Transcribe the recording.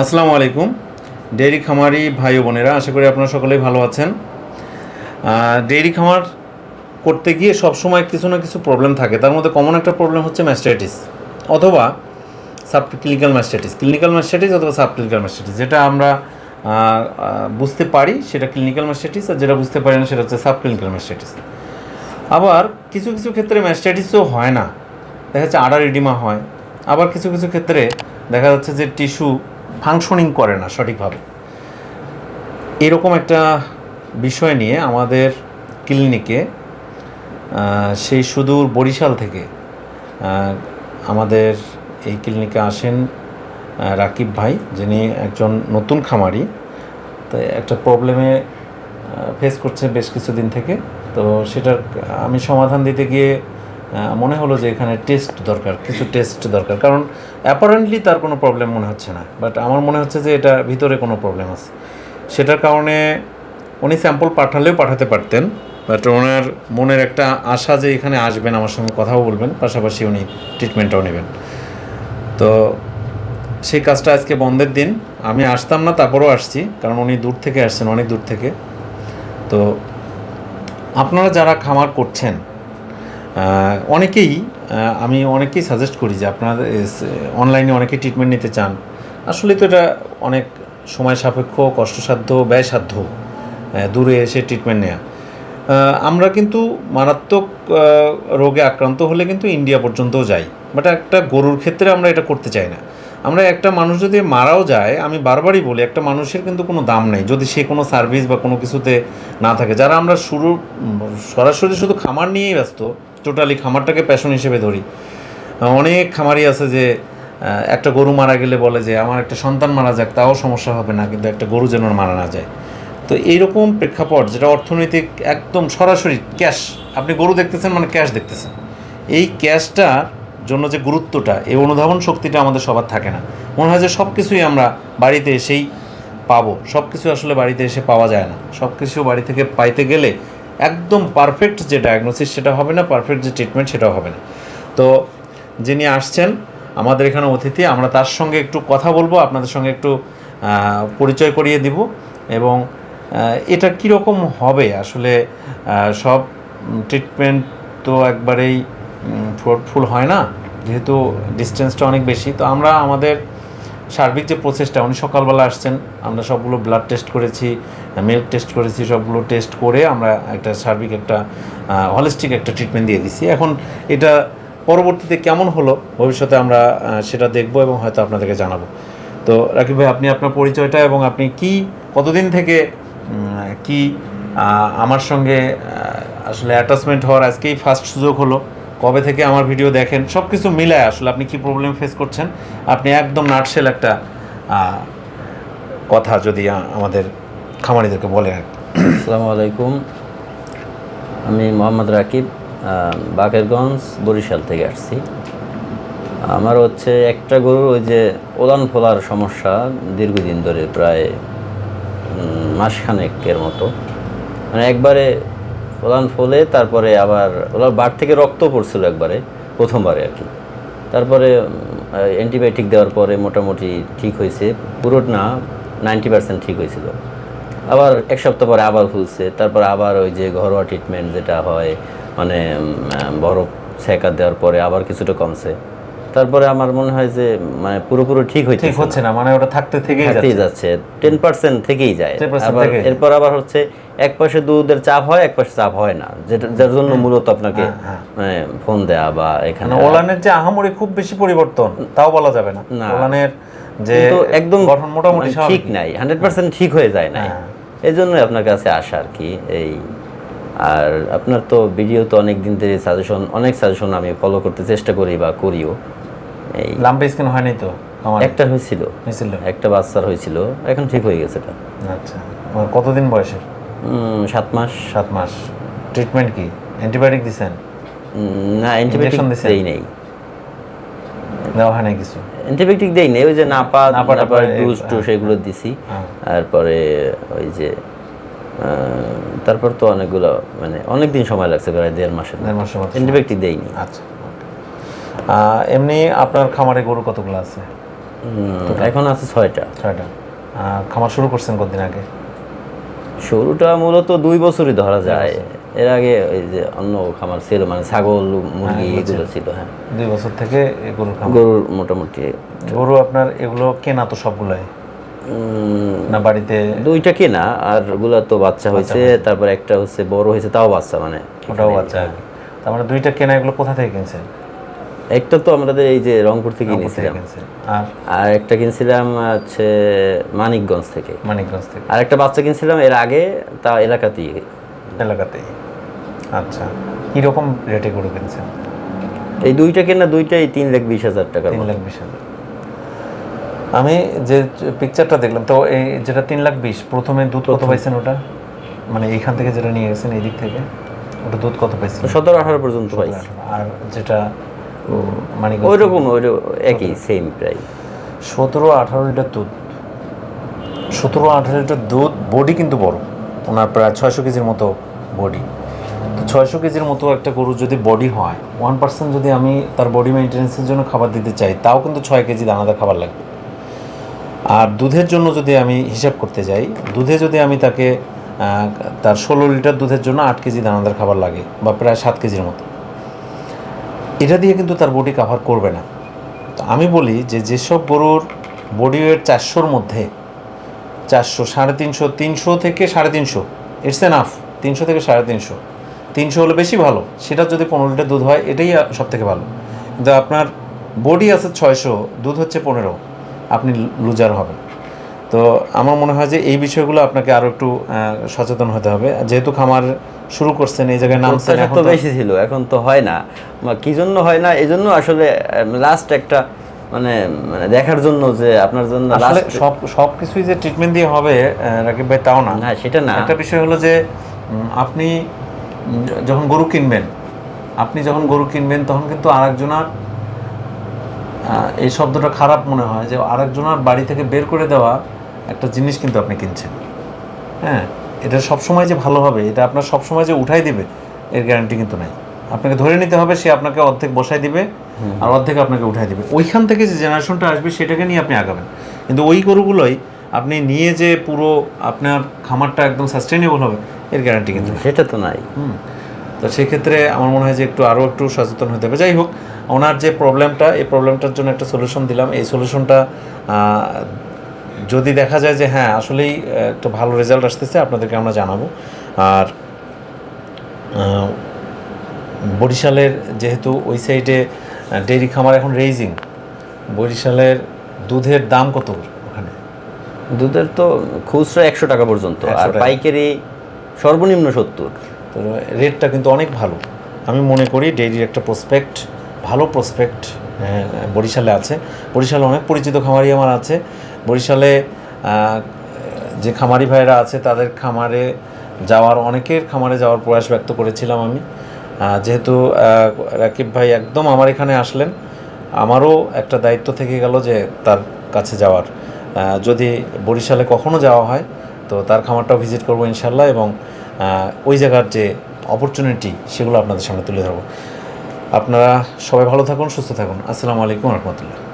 আসসালামু আলাইকুম। ডেইরি খামারি ভাই বোনেরা, আশা করি আপনারা সকলেই ভালো আছেন। ডেইরি খামার করতে গিয়ে সবসময় কিছু না কিছু প্রবলেম থাকে। তার মধ্যে কমন একটা প্রবলেম হচ্ছে ম্যাস্টাইটিস অথবা sub clinical mastitis clinical mastitis অথবা সাব ক্লিনিক্যাল ম্যাস্টাইটিস যেটা আমরা বুঝতে পারি, সেটা ক্লিনিক্যাল ম্যাস্টাইটিস আর যেটা বুঝতে পারি না, সেটা হচ্ছে সাব ক্লিনিক্যাল ম্যাস্টাইটিস আবার কিছু কিছু ক্ষেত্রে ম্যাস্টাইটিসও হয় না। দেখা যাচ্ছে আডার ইডিমা হয়। আবার কিছু কিছু ক্ষেত্রে দেখা যাচ্ছে যে টিস্যু ফাংশনিং করে না সঠিকভাবে। এরকম একটা বিষয় নিয়ে আমাদের ক্লিনিকে সেই সুদূর বরিশাল থেকে আমাদের এই ক্লিনিকে আসেন রাকিব ভাই, যিনি একজন নতুন খামারি। তো একটা প্রবলেমে ফেস করছে বেশ কিছুদিন থেকে। তো সেটার আমি সমাধান দিতে গিয়ে মনে হলো যে এখানে টেস্ট দরকার, কিছু টেস্ট দরকার। কারণ অ্যাপারেন্টলি তার কোনো প্রবলেম মনে হচ্ছে না। বাট আমার মনে হচ্ছে যে এটা ভিতরে কোনো প্রবলেম আছে। সেটার কারণে উনি স্যাম্পল পাঠালেও পাঠাতে পারতেন। বাট ওনার মনের একটা আশা যে এখানে আসবেন, আমার সঙ্গে কথাও বলবেন, পাশাপাশি উনি ট্রিটমেন্টটাও নেবেন। তো সেই কাজটা আজকে বন্ধের দিন। আমি আসতাম না, তারপরেও আসছি। কারণ উনি দূর থেকে আসছেন, অনেক দূর থেকে। তো আপনারা যারা খামার করছেন অনেকেই আমি অনেকেই সাজেস্ট করি যে আপনারা অনলাইনে অনেকেই ট্রিটমেন্ট নিতে চান। আসলে তো এটা অনেক সময় সাপেক্ষ, কষ্টসাধ্য, ব্যয়সাধ্য দূরে এসে ট্রিটমেন্ট নেওয়া আমরা কিন্তু মারাত্মক রোগে আক্রান্ত হলে কিন্তু ইন্ডিয়া পর্যন্তও যাই। বাট একটা গরুর ক্ষেত্রে আমরা এটা করতে চাই না। আমরা একটা মানুষ যদি মারাও যায়, আমি বারবারই বলি, একটা মানুষের কিন্তু কোনো দাম নেই। যদি সে কোনো সার্ভিস বা কোনো কিছুতে না থাকে, যারা আমরা শুরু সরাসরি শুধু খামার নিয়েই ব্যস্ত টোটালি খামারটাকে প্যাশন হিসেবে ধরি। অনেক খামারি আছে যে একটা গরু মারা গেলে বলে যে, আমার একটা সন্তান মারা যাক, তাও সমস্যা হবে না, কিন্তু একটা গরু যেন মারা না যায়। তো এইরকম প্রেক্ষাপট, যেটা অর্থনৈতিক একদম সরাসরি ক্যাশ, আপনি গরু দেখতেছেন মানে ক্যাশ দেখতেছেন। এই ক্যাশটার জন্য যে গুরুত্বটা, এই অনুধাবন শক্তিটা আমাদের সবার থাকে না। মনে হয় যে সব কিছুই আমরা বাড়িতে এসেই পাবো। সব কিছু আসলে বাড়িতে এসে পাওয়া যায় না। সব কিছু বাড়ি থেকে পাইতে গেলে একদম পারফেক্ট যে ডায়াগনোসিস সেটা হবে না পারফেক্ট যে ট্রিটমেন্ট সেটাও হবে না। তো যিনি আসছেন, আমাদের এখানে অতিথি, আমরা তার সঙ্গে একটু কথা বলব, আপনাদের সঙ্গে একটু পরিচয় করিয়ে দিব এবং এটা কীরকম হবে? আসলে সব ট্রিটমেন্ট তো একবারেই ফ্রুটফুল হয় না, যেহেতু ডিস্টেন্সটা অনেক বেশি। তো আমরা আমাদের সার্বিক যে প্রসেসটা উনি সকালবেলা আসছেন, আমরা সবগুলো ব্লাড টেস্ট করেছি মিল্ক টেস্ট করেছি, সবগুলো টেস্ট করে আমরা একটা সার্বিক একটা হলিস্টিক একটা ট্রিটমেন্ট দিয়ে দিছি। এখন এটা পরবর্তীতে কেমন হলো, ভবিষ্যতে আমরা সেটা দেখব এবং হয়তো আপনাদেরকে জানাব। তো রাকিব ভাই, আপনি আপনার পরিচয়টা এবং আপনি কি, কতদিন থেকে কি আমার সঙ্গে আসলে অ্যাটাচমেন্ট হওয়ার আজকেই ফার্স্ট সুযোগ হলো, কবে থেকে আমার ভিডিও দেখেন সব কিছু মিলায় আসলে আপনি কি প্রবলেম ফেস করছেন, আপনি একদম নাটসেল একটা কথা যদি আমাদের খামারিদেরকে বলে আর। আসসালামু আলাইকুম। আমি মোহাম্মদ রাকিব বাকেরগঞ্জ, বরিশাল থেকে আসছি। আমার হচ্ছে একটা গরুর ওই যে ওলান ফোলার সমস্যা দীর্ঘদিন ধরে প্রায় মাসখানেকের মতো। মানে একবারে ওলান ফোলে, তারপরে আবার ওলার বার থেকে রক্ত পড়ছিল একবারে, প্রথমবারে আর কি। তারপরে অ্যান্টিবায়োটিক দেওয়ার পরে মোটামুটি ঠিক হয়েছে। পুরো না নাইনটি পার্সেন্ট ঠিক হয়েছিল। আবার এক সপ্তাহ পরে আবার ফুলছে তারপর আবার ওই যে ঘরোয়া ট্রিটমেন্ট যেটা হয় মানে বরফ সেকা দেওয়ার পরে আবার কিছুটা কমছে। তারপরে আমার মনে হয় যে মানে পুরোপুরি ঠিক হইতে ঠিক হচ্ছে না মানে ওটা থাকতে থেকেই থাকতেই যাচ্ছে। যাচ্ছে। টেন পার্সেন্ট থেকেই যায়। আবার এরপর আবার হচ্ছে এক পাশে দুধের চাপ হয় এক পাশে চাপ হয় না। যেটা যার জন্য মূলত আপনাকে হ্যাঁ, মানে ফোন দেয়া বা এখানে মানে ওলানের যে আহামরি খুব বেশি পরিবর্তন তাও বলা যাবে না। ওলানের যে একদম গঠন মোটামুটি মানে ঠিক নাই হান্ড্রেড পার্সেন্ট ঠিক হয়ে যায় না হ্যাঁ। এই জন্যই আপনার কাছে আসা আর কি এই আর আপনার তো ভিডিও তো অনেক দিন ধরে সাজেশন অনেক সাজেশন আমি ফলো করতে চেষ্টা করি বা করিও। এই লাম্পি স্কিন হয়নি তো একটা হয়েছিল। হয়েছিল। একটা বাচ্চার হয়েছিল এখন ঠিক হয়ে গেছে এটা। আচ্ছা আমার কতদিন বয়সের? সাত মাস। সাত মাস। ট্রিটমেন্ট কি? অ্যান্টিবায়োটিক দিছেন? না অ্যান্টিবায়োটিক? দেই নেই। দেওয়া হয় না কিছু। অ্যান্টিবায়োটিক দেই নেই ওই যে নাপা নাপা ডুস টুস এগুলো দিছি। হ্যাঁ। তারপরে ওই যে তারপর তো অনেকগুলো মানে অনেক দিন সময় লাগছে প্রায় দেড় মাসের দেড় মাসের মতো অ্যান্টিবায়োটিক দেইনি আচ্ছা এমনি আপনার খামারে গরু কতগুলো আছে? এখন আছে ছয়টা। ছয়টা। খামার শুরু করছেন কতদিন আগে? শুরুটা মূলত দুই বছরই ধরা যায়। এর আগে ওই যে অন্য খামার ছিল মানে ছাগল মুরগি এগুলো ছিল হ্যাঁ। দুই বছর থেকে গরুর খামার। গরুর মোটামুটি। গরু আপনার এগুলো কেনা তো সবগুলাই? না বাড়িতে? দুইটা কেনা আরগুলা তো বাচ্চা হয়েছে তারপর একটা হচ্ছে বড় হয়েছে তাও বাচ্চা মানে। ওটাও বাচ্চা। তার মানে দুইটা কেনা এগুলো কোথা থেকে কিনছেন? একটা তো আমাদের এই যে রংপুর থেকে কিনেছিলাম। আর? আর একটা কিনছিলাম হচ্ছে মানিকগঞ্জ থেকে। মানিকগঞ্জ থেকে। আর একটা বাচ্চা কিনছিলাম এর আগে তা এলাকাতেই। এলাকাতেই। আচ্ছা কীরকম রেটে গরু কিনছেন? এই দুইটা কেনা দুইটাই তিন লাখ বিশ হাজার টাকা তিন লাখ বিশ হাজার। আমি যে পিকচারটা দেখলাম তো এই যেটা তিন লাখ বিশ প্রথমে দুধ কত পাইছেন ওটা? মানে এইখান থেকে যেটা নিয়ে গেছেন এই দিক থেকে ওটা দুধ কত পাইছেন? সতেরো আঠারো পর্যন্ত পাইছি। আর যেটা মানে ওই রকম ওই একই সেম প্রায় সতেরো আঠারো লিটার দুধ। সতেরো আঠারো লিটার দুধ বডি কিন্তু বড়। ওনার প্রায় ছয়শো কেজির মতো বডি ছয়শো কেজির মতো একটা গরু যদি বডি হয় ওয়ান পার্সেন্ট যদি আমি তার বডি মেনটেন্সের জন্য খাবার দিতে চাই, তাও কিন্তু ছয় কেজি দানাদার খাবার লাগবে। আর দুধের জন্য যদি আমি হিসাব করতে যাই, দুধে যদি আমি তাকে তার ষোলো লিটার দুধের জন্য আট কেজি দানাদার খাবার লাগে, বা প্রায় সাত কেজির মতো। এটা দিয়ে কিন্তু তার বডি কাভার করবে না। তো আমি বলি যে যেসব গরুর বডি ওয়েট চারশোর মধ্যে, চারশো, সাড়ে তিনশো তিনশো থেকে সাড়ে তিনশো ইটস এনাফ তিনশো থেকে সাড়ে তিনশো। তিনশো হলে বেশি ভালো। সেটা যদি পনেরো লিটার দুধ হয় এটাই সব থেকে ভালো। কিন্তু আপনার বডি আছে ছয়শো দুধ হচ্ছে পনেরো। আপনি লুজার হবেন। তো আমার মনে হয় যে এই বিষয়গুলো আপনাকে আরও একটু সচেতন হতে হবে। যেহেতু খামার শুরু করছেন এই জায়গায় নাম তো বেশি ছিল এখন তো হয় না। বা কি জন্য হয় না? এই জন্য আসলে লাস্ট একটা মানে মানে দেখার জন্য যে আপনার জন্য আসলে সব সব কিছুই যে ট্রিটমেন্ট দিয়ে হবে রাকিব ভাই তাও না। না সেটা না। একটা বিষয় হলো যে আপনি যখন গরু কিনবেন আপনি যখন গরু কিনবেন তখন কিন্তু আরেকজনার এই শব্দটা খারাপ মনে হয় যে আরেকজনার বাড়ি থেকে বের করে দেওয়া একটা জিনিস কিন্তু আপনি কিনছেন। হ্যাঁ এটা সবসময় যে ভালো হবে এটা আপনার সবসময় যে উঠাই দিবে এর গ্যারান্টি কিন্তু নাই। আপনাকে ধরে নিতে হবে সে আপনাকে অর্ধেক বসাই দিবে আর অর্ধেক আপনাকে উঠাই দিবে। ওইখান থেকে যে জেনারেশনটা আসবে সেটাকে নিয়ে আপনি আগাবেন। কিন্তু ওই গরুগুলোই আপনি নিয়ে যে পুরো আপনার খামারটা একদম সাস্টেনেবল হবে এর গ্যারান্টি কিন্তু সেটা তো নাই। হুম। তো সেক্ষেত্রে আমার মনে হয় যে একটু আরও একটু সচেতন হতে হবে। যাই হোক ওনার যে প্রবলেমটা এই প্রবলেমটার জন্য একটা সলিউশন দিলাম। এই সলিউশনটা যদি দেখা যায় যে হ্যাঁ আসলেই একটা ভালো রেজাল্ট আসতেছে আপনাদেরকে আমরা জানাব। আর বরিশালের যেহেতু ওই সাইডে ডেইরি খামার এখন রেইজিং বরিশালের দুধের দাম কত দুধের তো খুচরা একশো টাকা পর্যন্ত আর। পাইকারি সর্বনিম্ন সত্তর। তো রেটটা কিন্তু অনেক ভালো। আমি মনে করি ডেইরির একটা প্রসপেক্ট ভালো প্রসপেক্ট বরিশালে আছে। বরিশালে অনেক পরিচিত খামারি আমার আছে। বরিশালে যে খামারি ভাইরা আছে তাদের খামারে যাওয়ার অনেকের খামারে যাওয়ার প্রয়াস ব্যক্ত করেছিলাম আমি। যেহেতু রাকিব ভাই একদম আমার এখানে আসলেন আমারও একটা দায়িত্ব থেকে গেল যে তার কাছে যাওয়ার। যদি বরিশালে কখনও যাওয়া হয়, তো তার খামারটাও ভিজিট করব ইনশাল্লাহ এবং ওই জায়গার যে অপরচুনিটি সেগুলো আপনাদের সামনে তুলে ধরবো। আপনারা সবাই ভালো থাকুন, সুস্থ থাকুন। আসসালামু আলাইকুম রহমতুল্লাহ।